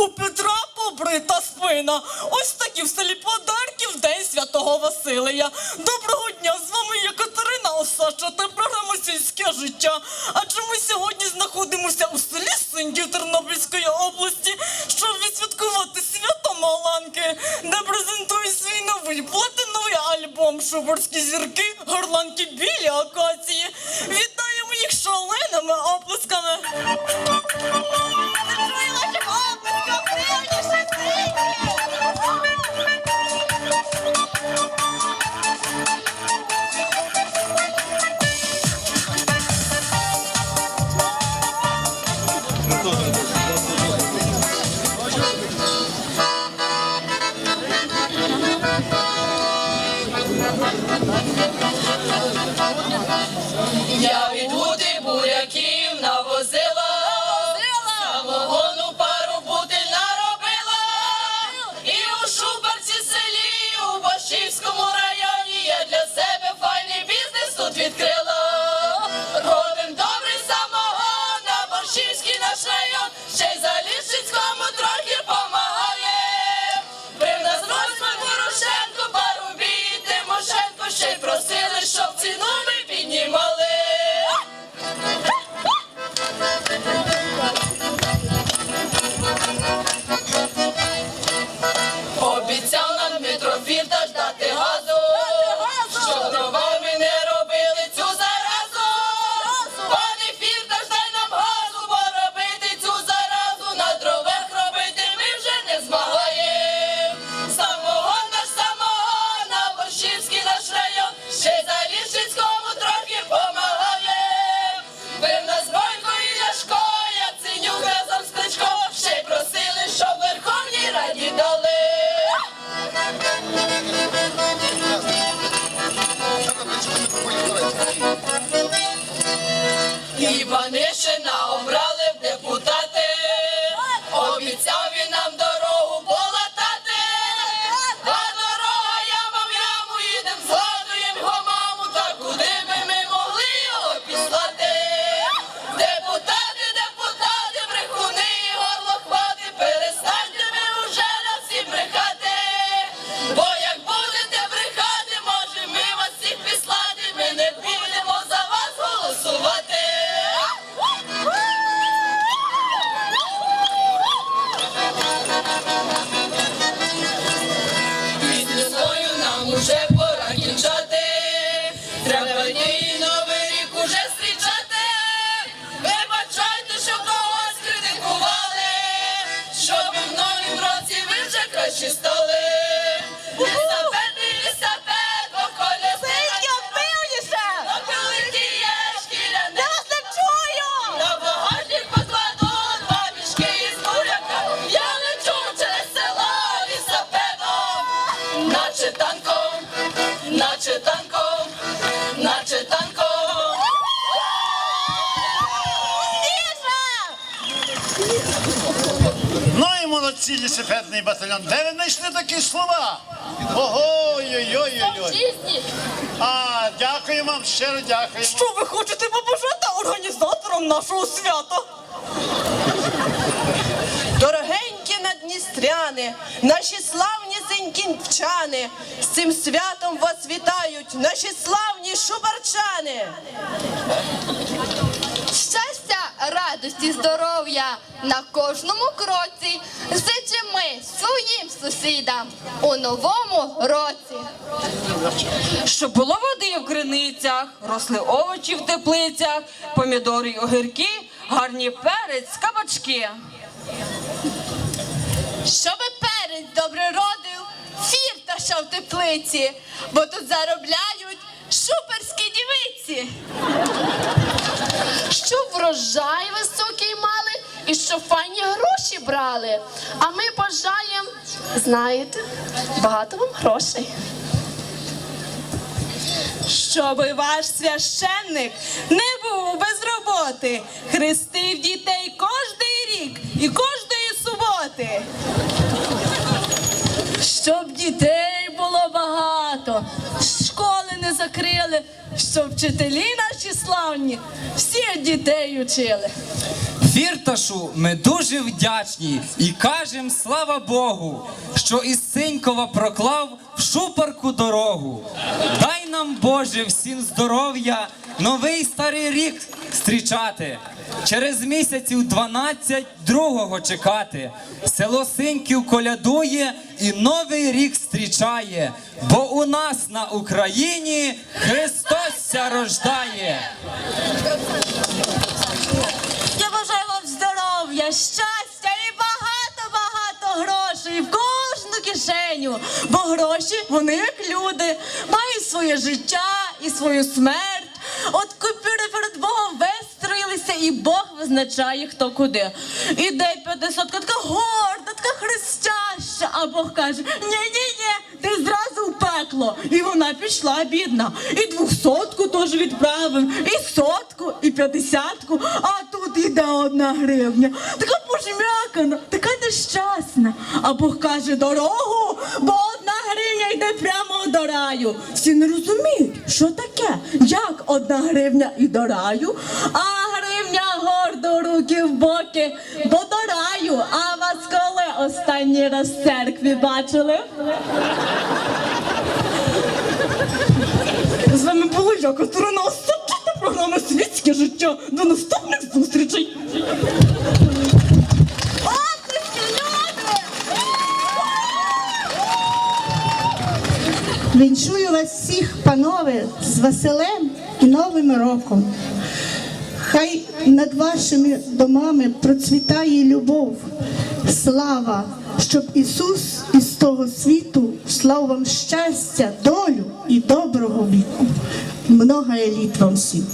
У Петра побрита спина. Ось такі в селі подарки в день святого Василія. Доброго дня! З вами є Катерина Осадча та програма сільське життя. Адже ми сьогодні знаходимося у селі Синдів Тернопільської області, щоб відсвяткувати свято Маланки, де презентують свій новий платиновий альбом Шуборські зірки, горланки білі акації. Вітаємо そうそ On this. Лісофетний батальйон. Де ви знайшли такі слова? Ого, ой ой ой А, дякую вам, щиро дякую. Що ви хочете побажати організаторам нашого свята? Дорогенькі надністряни, наші славні зеньківчани, з цим святом вас вітають наші славні шубарчани. Щастя, радості, здоров'я на кожному кроці зичимо своїм сусідам у новому році. Щоб було води в криницях, росли овочі в теплицях, помідори й огірки, гарні перець, кабачки. Щоби перець добре родив, фірташа в теплиці, бо тут заробляють шуперські дівиці. Щоб врожай високий мали і щоб файні гроші брали. А ми бажаємо, знаєте, багато вам грошей. Щоби ваш священник не був без роботи, хрестив дітей кожний рік і кожної суботи. щоб дітей було багато, школи не закрили, щоб вчителі наші славні всіх дітей учили. Фірташу ми дуже вдячні і кажем слава Богу, що із Синькова проклав в шупарку дорогу. Дай нам, Боже, всім здоров'я, новий старий рік зустрічати. Через місяців 12 другого чекати. Село Синьків колядує і новий рік зустрічає, бо у нас на Україні Христос ся рождає. Я бажаю вам здоров'я, щастя і багато-багато грошей в кожну кишеню. Бо гроші, вони як люди, мають своє життя і свою смерть. От і Бог визначає, хто куди. Іде п'ятдесятка, така горда, така хрестяща. А Бог каже: ні-ні-ні, ти зразу в пекло. І вона пішла, бідна. І двохсотку теж відправив, і сотку, і п'ятдесятку, а тут іде одна гривня. Така пожмякана, така нещасна. А Бог каже дорогу, бо одна гривня йде прямо до раю. Всі не розуміють, що таке, як одна гривня і до раю, а руки в боки, бо. А вас коли останній раз в церкві бачили? З вами було я, Катерина Осадчина, програма Світське життя. До наступних зустрічей. Віншую вас всіх, панове, з Василем і Новим роком. Хай над вашими домами процвітає любов, слава, щоб Ісус із того світу слав вам щастя, долю і доброго віку. Много літ вам всім.